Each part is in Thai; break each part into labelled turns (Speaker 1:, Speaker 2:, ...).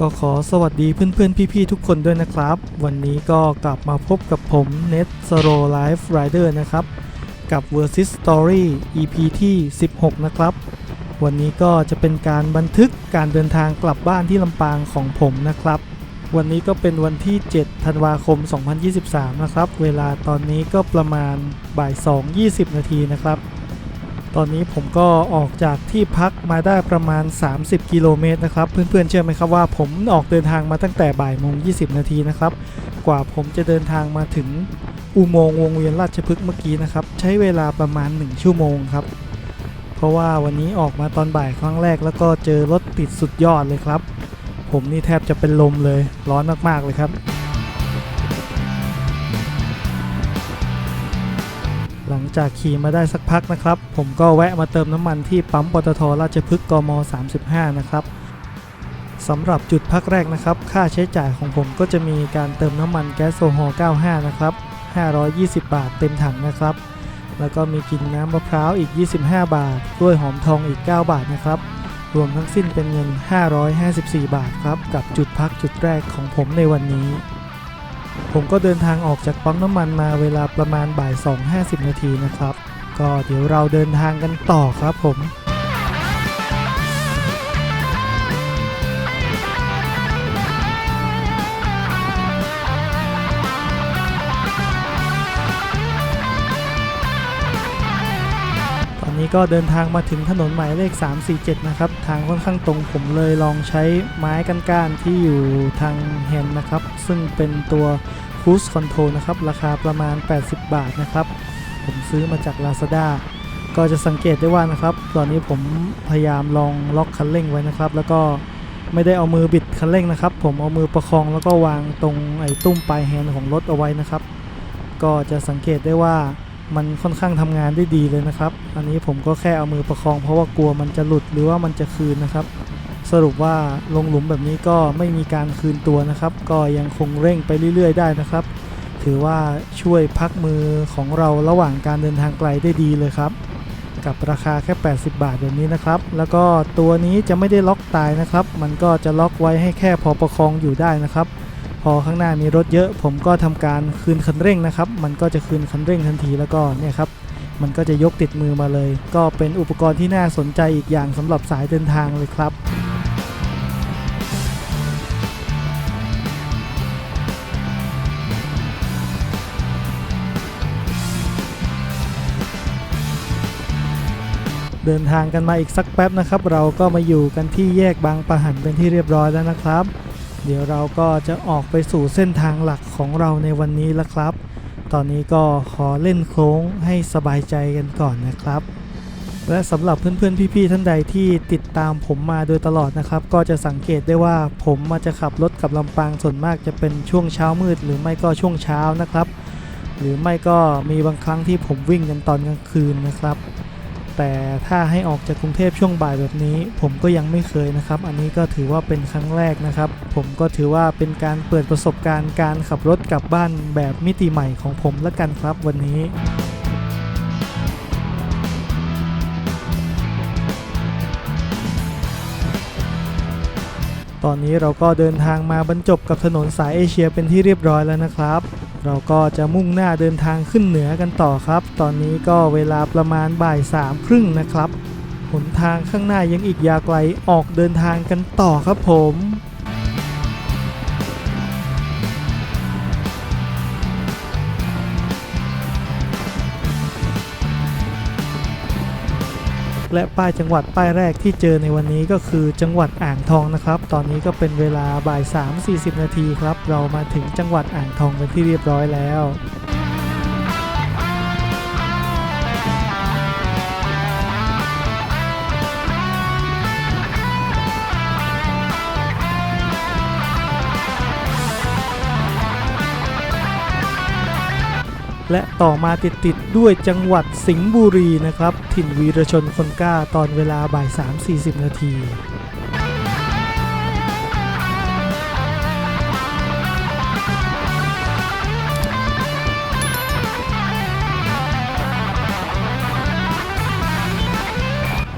Speaker 1: ก็ขอสวัสดีเพื่อนๆ พี่ๆ ทุกคนด้วยนะครับ วันนี้ก็กลับมาพบกับผม Net Zero Life Rider นะครับ กับ Versus Story EP ที่ 16 นะครับ วันนี้ก็จะเป็นการบันทึกการเดินทางกลับบ้านที่ลำปางของผมนะครับ วันนี้ก็เป็นวันที่ 7 ธันวาคม 2023 นะครับ เวลาตอนนี้ก็ประมาณบ่าย 2 20 นาทีนะครับ ตอนนี้ผมก็ออกจากที่พักมาได้ประมาณ 30 กิโลเมตรนะครับ เพื่อนๆเชื่อไหมครับว่าผมออกเดินทางมาตั้งแต่บ่ายโมง20 นาทีนะครับ กว่าผมจะเดินทางมาถึงอุโมงค์วงเวียนราชพฤกษ์เมื่อกี้นะครับ ใช้เวลาประมาณ 1 ชั่วโมงครับ เพราะว่าวันนี้ออกมาตอนบ่ายครั้งแรกแล้วก็เจอรถติดสุดยอดเลยครับ ผมนี่แทบจะเป็นลมเลยร้อนมากๆเลยครับ หลังจากขี่มาได้สักพักนะครับ ผมก็แวะมาเติมน้ำมันที่ปั๊มปตทราชพฤกษ์กม 35 นะครับสำหรับจุดพักแรกนะครับ ค่าใช้จ่ายของผมก็จะมีการเติมน้ำมันแก๊สโซฮอล์95 นะครับ 520 บาทเต็มถังนะครับ แล้วก็มีกินน้ำมะพร้าวอีก 25 บาทกล้วยหอมทองอีก 9 บาทนะครับ รวมทั้งสิ้นเป็นเงิน 554 บาทครับ กับจุดพักจุดแรกของผมในวันนี้ ผมก็เดินทางออกจากปั๊มน้ำมันมาเวลาประมาณบ่าย2.50 นาทีนะครับ ก็เดี๋ยวเราเดินทางกันต่อครับผม ก็เดินทางมาถึงถนนหมายเลข 347 นะครับ ทางค่อนข้างตรงผมเลยลองใช้ไม้กันก้านที่อยู่ทางแฮนด์นะครับ ซึ่งเป็นตัว Cruise Control นะครับ ราคาประมาณ 80 บาทนะครับ ผมซื้อมาจาก Lazada ก็จะสังเกตได้ว่านะครับ ตอนนี้ผมพยายามลองล็อกคันเร่งไว้นะครับ แล้วก็ไม่ได้เอามือบิดคันเร่งนะครับ ผมเอามือประคองแล้วก็วางตรงไอ้ตุ้มปลายแฮนด์ของรถเอาไว้นะครับ ก็จะสังเกตได้ว่า มันค่อนข้างทำงานได้ดีเลยนะครับ อันนี้ผมก็แค่เอามือประคองเพราะว่ากลัวมันจะหลุดหรือว่ามันจะคืนนะครับ สรุปว่าลงหลุมแบบนี้ก็ไม่มีการคืนตัวนะครับ ก็ยังคงเร่งไปเรื่อย ๆ ได้นะครับ ถือว่าช่วยพักมือของเราระหว่างการเดินทางไกลได้ดีเลยครับ กับราคาแค่ 80 บาทแบบนี้นะครับ แล้วก็ตัวนี้จะไม่ได้ล็อกตายนะครับ มันก็จะล็อกไว้ให้แค่พอประคองอยู่ได้นะครับ พอข้างหน้ามีรถเยอะ ผมก็ทำการคืนคันเร่งนะครับ มันก็จะคืนคันเร่งทันทีแล้วก็เนี่ยครับมันก็จะยกติดมือมาเลย ก็เป็นอุปกรณ์ที่น่าสนใจอีกอย่างสำหรับสายเดินทางเลยครับเดินทางกันมาอีกสักแป๊บนะครับ เราก็มาอยู่กันที่แยกบางปะหันเป็นที่เรียบร้อยแล้วนะครับ เดี๋ยวเราก็จะออกไปสู่เส้นทางหลักของเราในวันนี้แล้วครับ ตอนนี้ก็ขอเล่นโค้งให้สบายใจกันก่อนนะครับ และสำหรับเพื่อนๆพี่ๆท่านใดที่ติดตามผมมาโดยตลอดนะครับ ก็จะสังเกตได้ว่าผมมาจะขับรถกับลำปางส่วนมากจะเป็นช่วงเช้ามืด หรือไม่ก็ช่วงเช้านะครับ หรือไม่ก็มีบางครั้งที่ผมวิ่งกันตอนกลางคืนนะครับ แต่ถ้าให้ออกจากกรุงเทพช่วงบ่ายแบบนี้ ผมก็ยังไม่เคยนะครับ อันนี้ก็ถือว่าเป็นครั้งแรกนะครับ ผมก็ถือว่าเป็นการเปิดประสบการณ์การขับรถกลับบ้านแบบมิติใหม่ของผมละกันครับวันนี้ตอนนี้เราก็เดินทางมาบรรจบกับถนนสายเอเชียเป็นที่เรียบร้อยแล้วนะครับ เราก็จะมุ่งหน้าเดินทางขึ้นเหนือกันต่อครับ ตอนนี้ก็เวลาประมาณบ่ายสามครึ่งนะครับ หนทางข้างหน้ายังอีกยาวไกลออกเดินทางกันต่อครับผม และป้ายจังหวัดป้ายแรกที่เจอในวันนี้ก็คือจังหวัดอ่างทองนะครับ ตอนนี้ก็เป็นเวลาบ่าย3-40 นาทีครับ เรามาถึงจังหวัดอ่างทองเป็นที่เรียบร้อยแล้ว และต่อมาติดๆด้วยจังหวัดสิงห์บุรีนะครับ ถิ่นวีรชนคนกล้าตอนเวลาบ่าย 3-40 นาที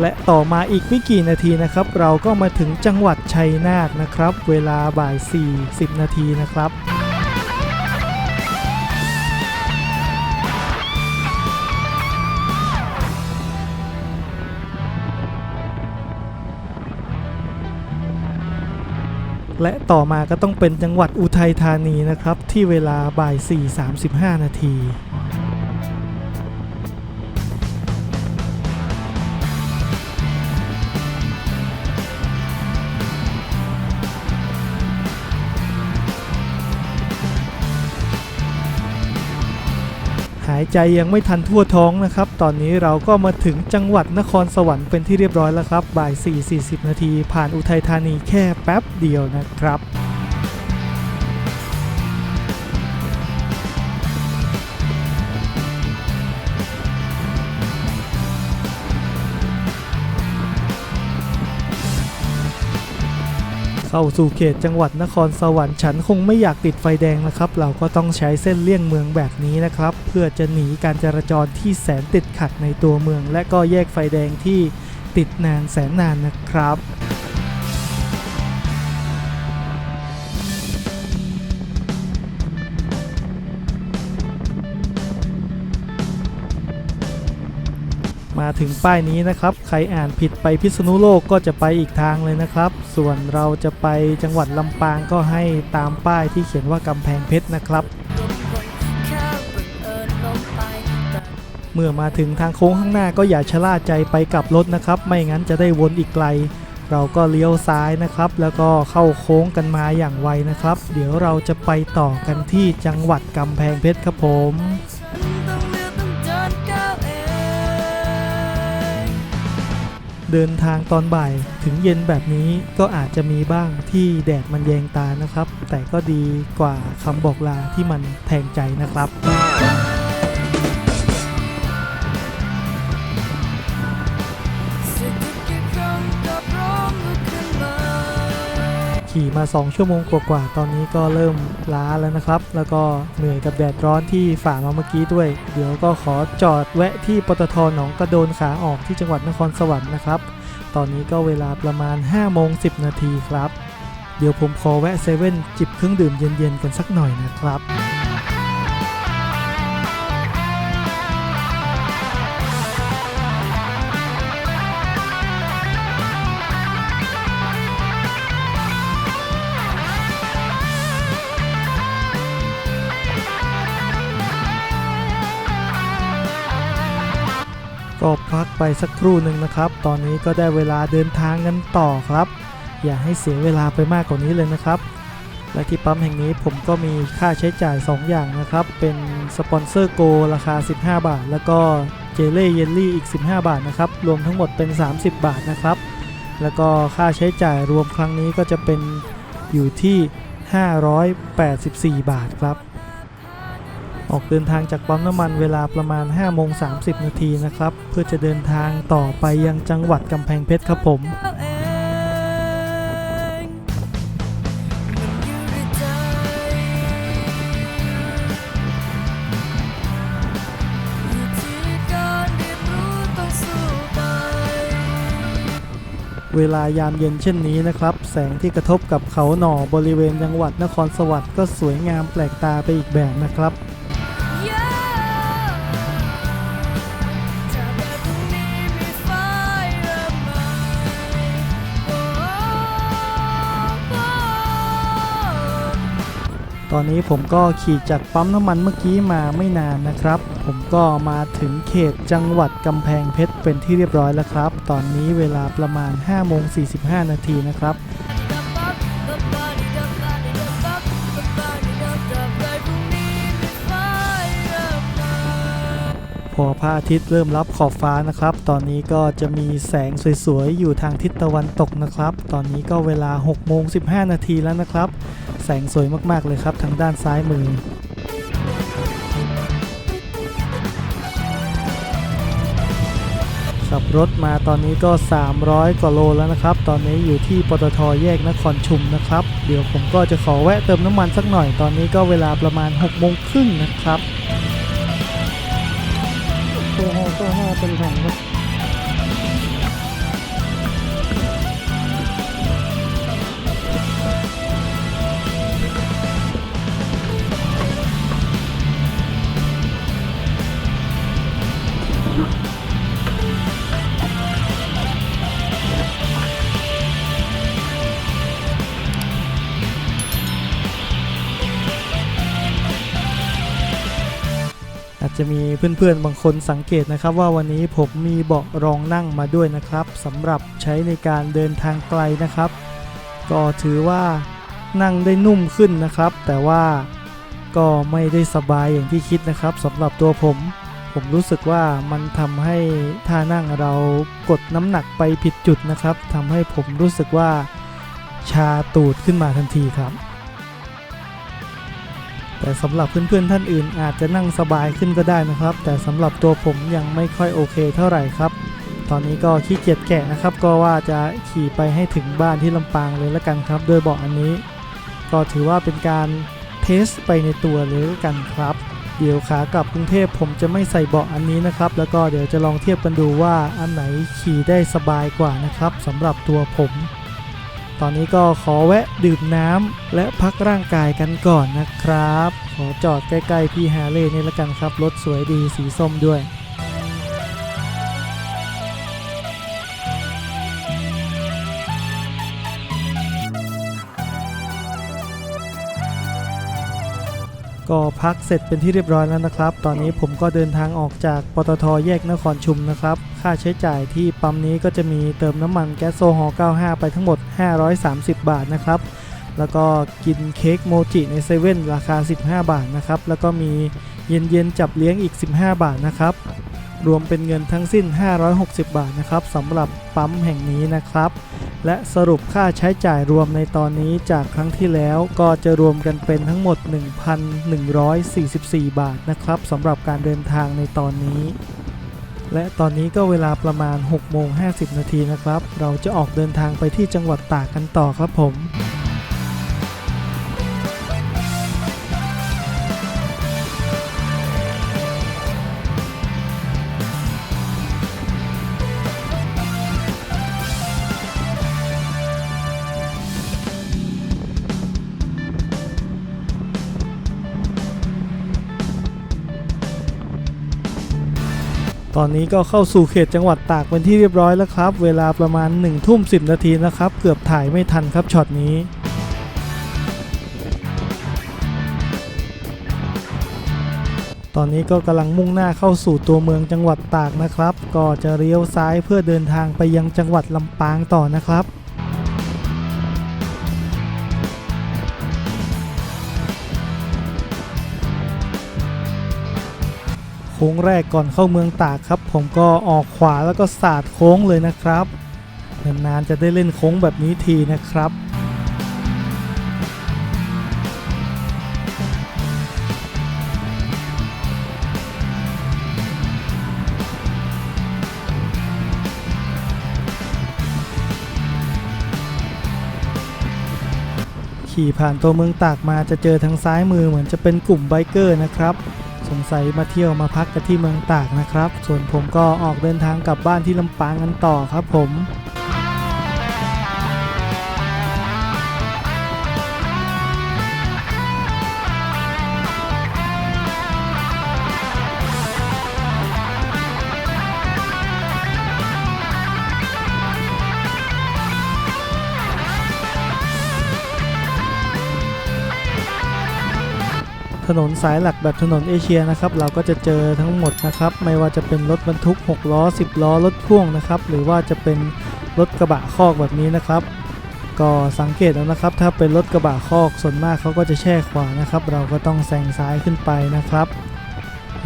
Speaker 1: และต่อมาอีกไม่กี่นาทีนะครับ เราก็มาถึงจังหวัดชัยนาทนะครับ เวลาบ่าย 40 นาทีนะครับ และต่อมาก็ต้องเป็นจังหวัดอุทัยธานีนะครับ ที่เวลาบ่าย 4.35 นาที หายใจยังไม่ทันทั่วท้องนะครับ ตอนนี้เราก็มาถึงจังหวัดนครสวรรค์เป็นที่เรียบร้อยแล้วครับ บ่าย 4.40 นาทีผ่านอุทัยธานีแค่แป๊บเดียวนะครับ เข้าสู่เขตจังหวัดนครสวรรค์ฉันคงไม่อยากติดไฟแดงนะครับ เราก็ต้องใช้เส้นเลี่ยงเมืองแบบนี้นะครับ เพื่อจะหนีการจราจรที่แสนติดขัดในตัวเมือง และก็แยกไฟแดงที่ติดนานแสนนานนะครับ มาถึงป้ายนี้นะครับ ใครอ่านผิดไปพิษณุโลกก็จะไปอีกทางเลยนะครับ ส่วนเราจะไปจังหวัดลำปางก็ให้ตามป้ายที่เขียนว่ากำแพงเพชรนะครับเมื่อมาถึงทางโค้งข้างหน้าก็อย่าชะล่าใจไปกลับรถนะครับ ไม่งั้นจะได้วนอีกไกล เราก็เลี้ยวซ้ายนะครับ แล้วก็เข้าโค้งกันมาอย่างไวนะครับ เดี๋ยวเราจะไปต่อกันที่จังหวัดกำแพงเพชรครับผม เดินทางตอนบ่ายถึงเย็นแบบนี้ก็อาจจะมีบ้างที่แดดมันแยงตานะครับ แต่ก็ดีกว่าคำบอกลาที่มันแทงใจนะครับ ขี่มา 2 ชั่วโมงกว่าๆตอนนี้ก็เริ่มล้าแล้วนะครับ แล้วก็เหนื่อยกับแดดร้อนที่ฝ่ามาเมื่อกี้ด้วย เดี๋ยวก็ขอจอดแวะที่ปตทหนองกระโดนขาออกที่จังหวัดนครสวรรค์นะครับ ตอนนี้ก็เวลาประมาณ5โมง10 นาทีครับ เดี๋ยวผมขอแวะเซเว่นจิบเครื่องดื่มเย็นๆกันสักหน่อยนะครับ ก็พักไปสักครู่หนึ่งนะครับ ตอนนี้ก็ได้เวลาเดินทางกันต่อครับ อย่าให้เสียเวลาไปมากกว่านี้เลยนะครับ และที่ปั๊มแห่งนี้ผมก็มีค่าใช้จ่าย 2 อย่างนะครับ เป็นสปอนเซอร์โกราคา 15 บาท แล้วก็เจเล่เยลลี่อีก 15 บาทนะครับ รวมทั้งหมดเป็น 30 บาทนะครับ แล้วก็ค่าใช้จ่ายรวมครั้งนี้ก็จะเป็นอยู่ที่ 584 บาทครับ ออกเดินทางจากปั๊มน้ำมันเวลาประมาณ5โมง30 นาทีนะครับ เพื่อจะเดินทางต่อไปยังจังหวัดกำแพงเพชรครับผมเวลายามเย็นเช่นนี้นะครับ แสงที่กระทบกับเขาหน่อบริเวณจังหวัดนครสวรรค์ก็สวยงามแปลกตาไปอีกแบบนะครับ ตอนนี้ผมก็ขี่จากปั๊มน้ำมันเมื่อกี้มาไม่นานนะครับ ผมก็มาถึงเขตจังหวัดกำแพงเพชรเป็นที่เรียบร้อยแล้วครับ ตอนนี้เวลาประมาณ5โมง45 นาทีนะครับ อพระอาทิตย์เริ่มรับขอบฟ้านะครับ ตอนนี้ก็จะมีแสงสวยๆ อยู่ทางทิศตะวันตกนะครับ ตอนนี้ก็เวลา6โมง15 นาทีแล้วนะครับ แสงสวยมากๆเลยครับทางด้านซ้ายมือขับรถมาตอนนี้ก็ 300 กว่าโลแล้วนะครับ ตอนนี้อยู่ที่ปตทแยกนครชุมนะครับ เดี๋ยวผมก็จะขอแวะเติมน้ำมันสักหน่อย ตอนนี้ก็เวลาประมาณ6โมงครึ่งนะครับ ตัว จะมีเพื่อนๆบางคนสังเกตนะครับ ว่าวันนี้ผมมีเบาะรองนั่งมาด้วยนะครับสำหรับใช้ในการเดินทางไกลนะครับ ก็ถือว่านั่งได้นุ่มขึ้นนะครับ แต่ว่าก็ไม่ได้สบายอย่างที่คิดนะครับสำหรับตัวผม ผมรู้สึกว่ามันทำให้ท่านั่งเรากดน้ำหนักไปผิดจุดนะครับทำให้ผมรู้สึกว่าชาตูดขึ้นมาทันทีครับ แต่สำหรับเพื่อนๆท่านอื่นอาจจะนั่งสบายขึ้นก็ได้นะครับ แต่สำหรับตัวผมยังไม่ค่อยโอเคเท่าไหร่ครับ ตอนนี้ก็ขี้เกียจแกะนะครับ ก็ว่าจะขี่ไปให้ถึงบ้านที่ลำปางเลยละกันครับ โดยเบาะอันนี้ ก็ถือว่าเป็นการเทสไปในตัวเลยละกันครับเดี๋ยวขากลับกรุงเทพผมจะไม่ใส่เบาะอันนี้นะครับ แล้วก็เดี๋ยวจะลองเทียบกันดูว่าอันไหนขี่ได้สบายกว่านะครับสำหรับตัวผม ตอนนี้ก็ขอแวะดื่มน้ำและพักร่างกายกันก่อนนะครับ ขอจอดใกล้ๆพี่ฮาเล่นี่ละกันครับ รถสวยดีสีส้มด้วย ก็พักเสร็จเป็นที่เรียบร้อยแล้วนะครับ ตอนนี้ผมก็เดินทางออกจากปตทแยกนครชุมนะครับ ค่าใช้จ่ายที่ปั๊มนี้ก็จะมีเติมน้ำมันแก๊สโซฮอล์95 ไปทั้งหมด 530 บาทนะครับ แล้วก็กินเค้กโมจิในเซเว่นราคา 15 บาทนะครับ แล้วก็มีเย็นๆจับเลี้ยงอีก 15 บาทนะครับ รวมเป็นเงินทั้งสิ้น 560 บาทนะครับสำหรับปั๊มแห่งนี้นะครับ และสรุปค่าใช้จ่ายรวมในตอนนี้จากครั้งที่แล้วก็จะรวมกันเป็นทั้งหมด 1,144 บาทนะครับสำหรับการเดินทางในตอนนี้ และตอนนี้ก็เวลาประมาณ6โมง50 นาทีนะครับ เราจะออกเดินทางไปที่จังหวัดตากกันต่อครับผม ตอนนี้ก็เข้าสู่เขตจังหวัดตากเป็นที่เรียบร้อยแล้วครับ เวลาประมาณ1ทุ่ม10นาทีนะครับ เกือบถ่ายไม่ทันครับช็อตนี้ตอนนี้ก็กำลังมุ่งหน้าเข้าสู่ตัวเมืองจังหวัดตากนะครับ ก็จะเลี้ยวซ้ายเพื่อเดินทางไปยังจังหวัดลำปางต่อนะครับ ค้งแรกก่อนเข้าเมืองตากครับ ผมก็ออกขวาแล้วก็สาดโค้งเลยนะครับนานๆจะได้เล่นโค้งแบบนี้ทีนะครับขี่ผ่านตัวเมืองตากมาจะเจอทางซ้ายมือเหมือนจะเป็นกลุ่มไบเกอร์นะครับ งสัยมาเที่ยวมาพักกันที่เมืองตากนะครับ ส่วนผมก็ออกเดินทางกลับบ้านที่ลำปางกันต่อครับผม นนสายหลักแบบถนนเอเชียนะครับเราก็จะเจอทั้งหมดนะครับไม่ว่าจะเป็นรถบรรทุก 6 ล้อ 10 ล้อรถพ่วงนะครับหรือว่าจะเป็นรถกระบะคอกแบบนี้นะครับ ก็สังเกตเอานะครับ ถ้าเป็นรถกระบะคอกส่วนมากเขาก็จะแช่ขวานะครับ เราก็ต้องแซงซ้ายขึ้นไปนะครับ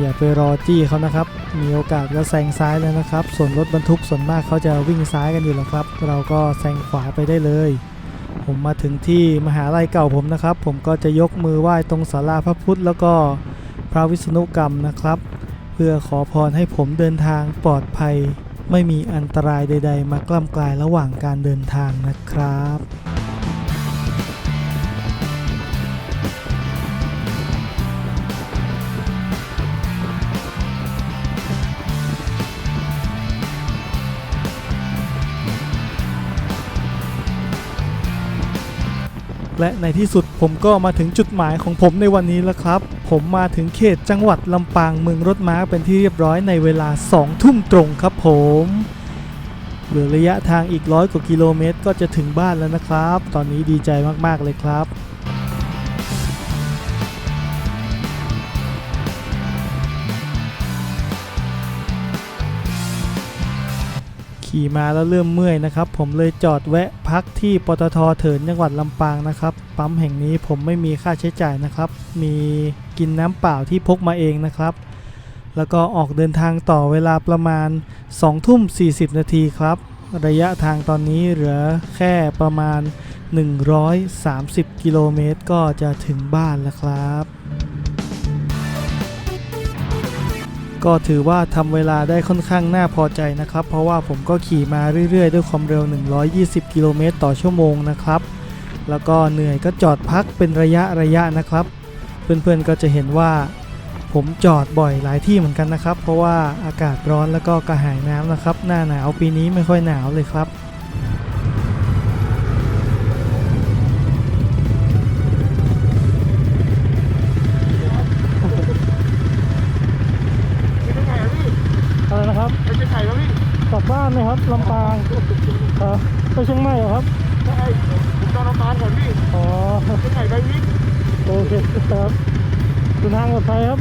Speaker 1: อย่าไปรอจี้เขานะครับ มีโอกาสก็แซงซ้ายเลยนะครับ ส่วนรถบรรทุกส่วนมากเขาจะวิ่งซ้ายกันอยู่แล้วครับ เราก็แซงขวาไปได้เลย ผมมาถึงที่มหาลัยเก่าผมนะครับ ผมก็จะยกมือไหว้ตรงศาลาพระพุทธ แล้วก็พระวิษณุกรรมนะครับ เพื่อขอพรให้ผมเดินทางปลอดภัย ไม่มีอันตรายใด ๆ มากล้ำกลายระหว่างการเดินทางนะครับ และในที่สุดผมก็มาถึงจุดหมายของผมในวันนี้แล้วครับ ผมมาถึงเขตจังหวัดลำปางเมืองรถม้าเป็นที่เรียบร้อยในเวลา 2 ทุ่มตรงครับผมเหลือระยะทางอีกร้อยกว่ากิโลเมตร ก็จะถึงบ้านแล้วนะครับ ตอนนี้ดีใจมากๆเลยครับ ขี่มาแล้วเริ่มเมื่อยนะครับ ผมเลยจอดแวะพักที่ปตทเถินจังหวัดลำปางนะครับ ปั๊มแห่งนี้ผมไม่มีค่าใช้จ่ายนะครับ มีกินน้ำเปล่าที่พกมาเองนะครับ แล้วก็ออกเดินทางต่อเวลาประมาณ2ทุ่ม40 นาทีครับ ระยะทางตอนนี้เหลือแค่ประมาณ 130 กิโลเมตรก็จะถึงบ้านแล้วครับ ก็ถือว่าทำเวลาได้ค่อนข้างน่าพอใจนะครับ เพราะว่าผมก็ขี่มาเรื่อยๆ ด้วยความเร็ว 120 กิโลเมตรต่อชั่วโมงนะครับ แล้วก็เหนื่อยก็จอดพักเป็นระยะระยะนะครับ เพื่อนๆก็จะเห็นว่า ผมจอดบ่อยหลายที่เหมือนกันนะครับ เพราะว่าอากาศร้อนแล้วก็กระหายน้ำนะครับ หน้าหนาวปีนี้ไม่ค่อยหนาวเลยครับ
Speaker 2: ไป
Speaker 1: เชียงใหม่ครับ
Speaker 2: ใช่ผมจองน้ำตาลก่อนพี่
Speaker 1: อ๋อ
Speaker 2: ไปไหนไปพี่
Speaker 1: โอเคครับเดินทางปลอดภัยครับ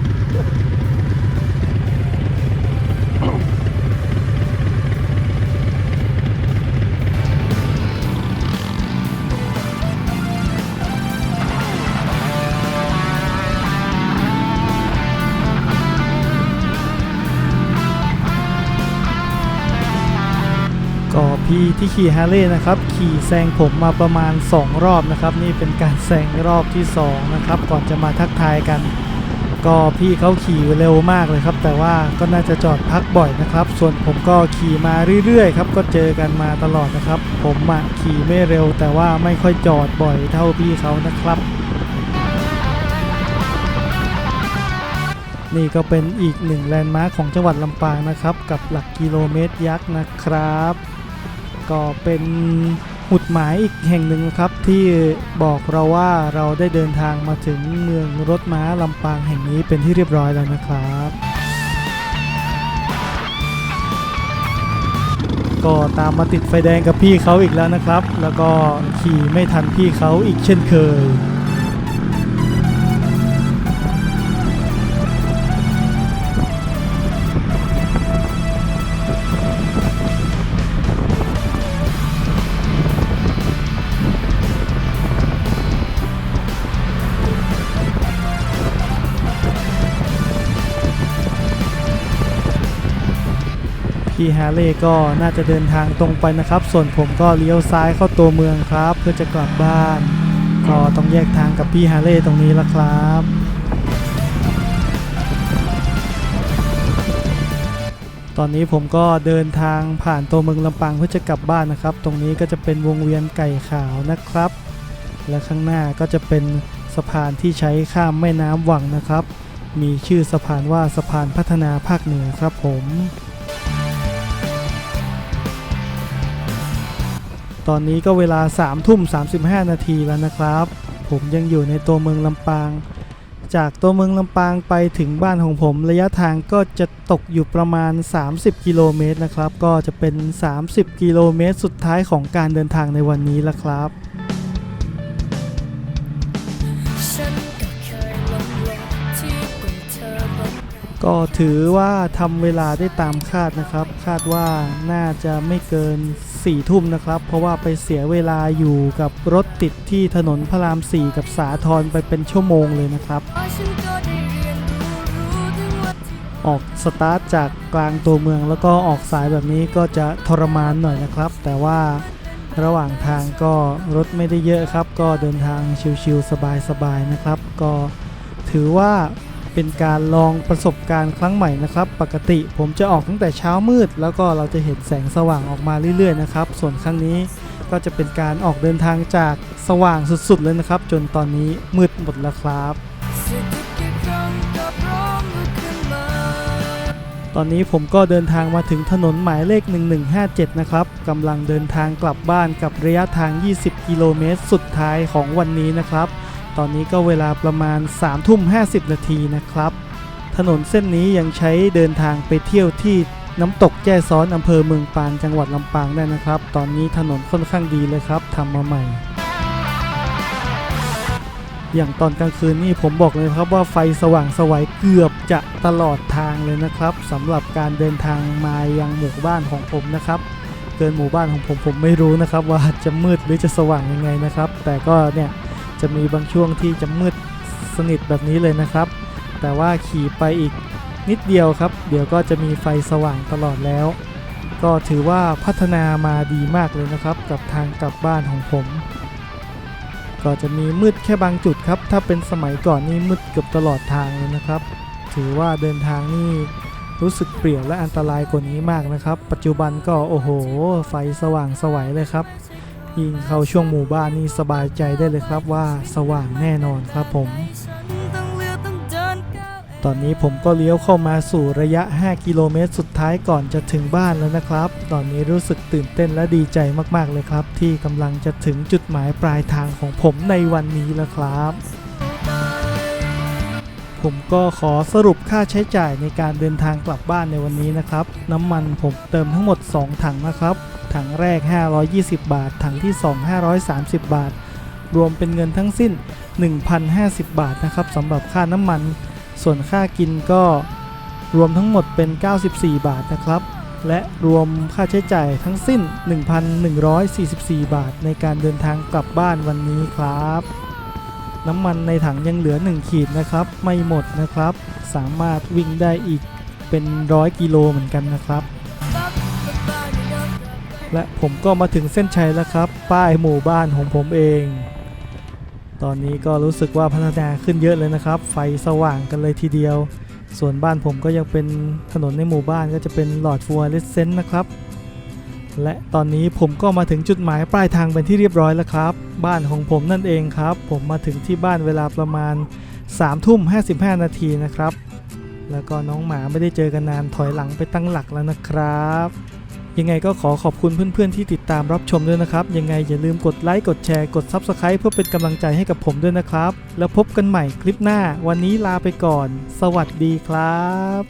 Speaker 1: พี่ที่ขี่ฮาร์เลย์นะครับขี่แซงผมมาประมาณ 2 รอบนะครับ นี่เป็นการแซงรอบที่ 2 นะครับ ก่อนจะมาทักทายกัน ก็พี่เขาขี่เร็วมากเลยครับ แต่ว่าก็น่าจะจอดพักบ่อยนะครับ ส่วนผมก็ขี่มาเรื่อยๆครับก็เจอกันมาตลอดนะครับ ผมอะขี่ไม่เร็ว แต่ว่าไม่ค่อยจอดบ่อยเท่าพี่เขานะครับนี่ก็เป็นอีกหนึ่งแลนด์มาร์คของจังหวัดลำปางนะครับ กับหลักกิโลเมตรยักษ์นะครับ ก็เป็นหุดหมายอีกแห่งหนึ่งครับที่บอกเราว่าเราได้เดินทางมาถึงเมืองรถม้าลำปางแห่งนี้เป็นที่เรียบร้อยแล้วนะครับก็ตามมาติดไฟแดงกับพี่เขาอีกแล้วนะครับ แล้วก็ขี่ไม่ทันพี่เขาอีกเช่นเคย พี่ฮาร์เลย์ก็น่าจะเดินทางตรงไปนะครับ ส่วนผมก็เลี้ยวซ้ายเข้าตัวเมืองครับ เพื่อจะกลับบ้าน ก็ต้องแยกทางกับพี่ฮาร์เลย์ตรงนี้ละครับตอนนี้ผมก็เดินทางผ่านตัวเมืองลำปางเพื่อจะกลับบ้านนะครับ ตรงนี้ก็จะเป็นวงเวียนไก่ขาวนะครับ และข้างหน้าก็จะเป็นสะพานที่ใช้ข้ามแม่น้ำวังนะครับ มีชื่อสะพานว่าสะพานพัฒนาภาคเหนือครับผม ตอนนี้ก็เวลา3ทุ่ม35 นาทีแล้วนะครับ ผมยังอยู่ในตัวเมืองลำปาง จากตัวเมืองลำปางไปถึงบ้านของผมระยะทางก็จะตกอยู่ประมาณ 30 กิโลเมตรนะครับ ก็จะเป็น 30 กิโลเมตรสุดท้ายของการเดินทางในวันนี้ละครับ
Speaker 3: ก็
Speaker 1: ถือว่าทำเวลาได้ตามคาดนะครับ คาดว่าน่าจะไม่เกิน 4ทุ่มนะครับ เพราะว่าไปเสียเวลาอยู่กับรถติดที่ถนนพระราม 4 กับสาทรไปเป็นชั่วโมงเลยนะครับ ออกสตาร์ทจากกลางตัวเมืองแล้วก็ออกสายแบบนี้ก็จะทรมานหน่อยนะครับ แต่ว่าระหว่างทางก็รถไม่ได้เยอะครับ ก็เดินทางชิวๆสบายๆนะครับ ก็ถือว่า เป็นการลองประสบการณ์ครั้งใหม่นะครับ ปกติผมจะออกตั้งแต่เช้ามืด แล้วก็เราจะเห็นแสงสว่างออกมาเรื่อยๆนะครับ ส่วนครั้งนี้ก็จะเป็นการออกเดินทางจากสว่างสุดๆเลยนะครับ จนตอนนี้มืดหมดแล้วครับ ตอนนี้ผมก็เดินทางมาถึงถนนหมายเลข 1157 นะครับกำลังเดินทางกลับบ้านกับระยะทาง 20 กิโลเมตรสุดท้ายของวันนี้นะครับ ตอนนี้ก็เวลาประมาณ3ทุ่ม50 นาทีนะครับ ถนนเส้นนี้ยังใช้เดินทางไปเที่ยวที่น้ำตกแจ้ซ้อนอำเภอเมืองปานจังหวัดลำปางได้นะครับ ตอนนี้ถนนค่อนข้างดีเลยครับทำมาใหม่ อย่างตอนกลางคืนนี่ผมบอกเลยครับว่าไฟสว่างสวัยเกือบจะตลอดทางเลยนะครับสำหรับการเดินทางมายังหมู่บ้านของผมนะครับ เกินหมู่บ้านของผมผมไม่รู้นะครับ ว่าจะมืดหรือจะสว่างยังไงนะครับ แต่ก็เนี่ย จะมีบางช่วงที่จะมืดสนิทแบบนี้เลยนะครับ แต่ว่าขี่ไปอีกนิดเดียวครับ เดี๋ยวก็จะมีไฟสว่างตลอดแล้ว ก็ถือว่าพัฒนามาดีมากเลยนะครับ กับทางกลับบ้านของผม ก็จะมีมืดแค่บางจุดครับ ถ้าเป็นสมัยก่อนนี่มืดเกือบตลอดทางเลยนะครับ ถือว่าเดินทางนี่รู้สึกเปลี่ยวและอันตรายกว่านี้มากนะครับ ปัจจุบันก็โอ้โห ไฟสว่างสวัยเลยครับ ยิ่งเข้าช่วงหมู่บ้านนี่สบายใจได้เลยครับว่าสว่างแน่นอนครับผม
Speaker 3: ตอนก้าว
Speaker 1: ตอนนี้ผมก็เลี้ยวเข้ามาสู่ระยะ 5 กิโลเมตรสุดท้ายก่อนจะถึงบ้านแล้วนะครับ ตอนนี้รู้สึกตื่นเต้นและดีใจมากๆเลยครับ ที่กำลังจะถึงจุดหมายปลายทางของผมในวันนี้แล้วครับ ผมก็ขอสรุปค่าใช้จ่ายในการเดินทางกลับบ้านในวันนี้นะครับ น้ำมันผมเติมทั้งหมด 2 ถังนะครับ ถังแรก 520 บาท ถังที่ 2 530 บาท รวมเป็นเงินทั้งสิ้น 1,050 บาทนะครับสำหรับค่าน้ำมัน ส่วนค่ากินก็รวมทั้งหมดเป็น 94 บาทนะครับ และรวมค่าใช้จ่ายทั้งสิ้น 1,144 บาทในการเดินทางกลับบ้านวันนี้ครับ น้ำมันในถังยังเหลือ 1 ขีดนะครับ ไม่หมดนะครับ สามารถวิ่งได้อีกเป็นร้อยกิโลเหมือนกันนะครับ และผมก็มาถึงเส้นชัยแล้วครับ ป้ายหมู่บ้านของผมเอง ตอนนี้ก็รู้สึกว่าพัฒนาขึ้นเยอะเลยนะครับ ไฟสว่างกันเลยทีเดียว ส่วนบ้านผมก็ยังเป็นถนนในหมู่บ้านก็จะเป็นหลอดฟัวเลสเซนต์นะครับ และตอนนี้ผมก็มาถึงจุดหมายปลายทางเป็นที่เรียบร้อยแล้วครับ บ้านของผมนั่นเองครับ ผมมาถึงที่บ้านเวลาประมาณ3ทุ่ม55 นาทีนะครับ แล้วก็น้องหมาไม่ได้เจอกันนานถอยหลังไปตั้งหลักแล้วนะครับ ยังไงก็ขอขอบคุณเพื่อนๆที่ติดตามรับชมด้วยนะครับ ยังไงอย่าลืมกดไลค์กดแชร์กด Subscribe เพื่อเป็นกำลังใจให้กับผมด้วยนะครับ แล้วพบกันใหม่คลิปหน้า วันนี้ลาไปก่อน สวัสดีครับ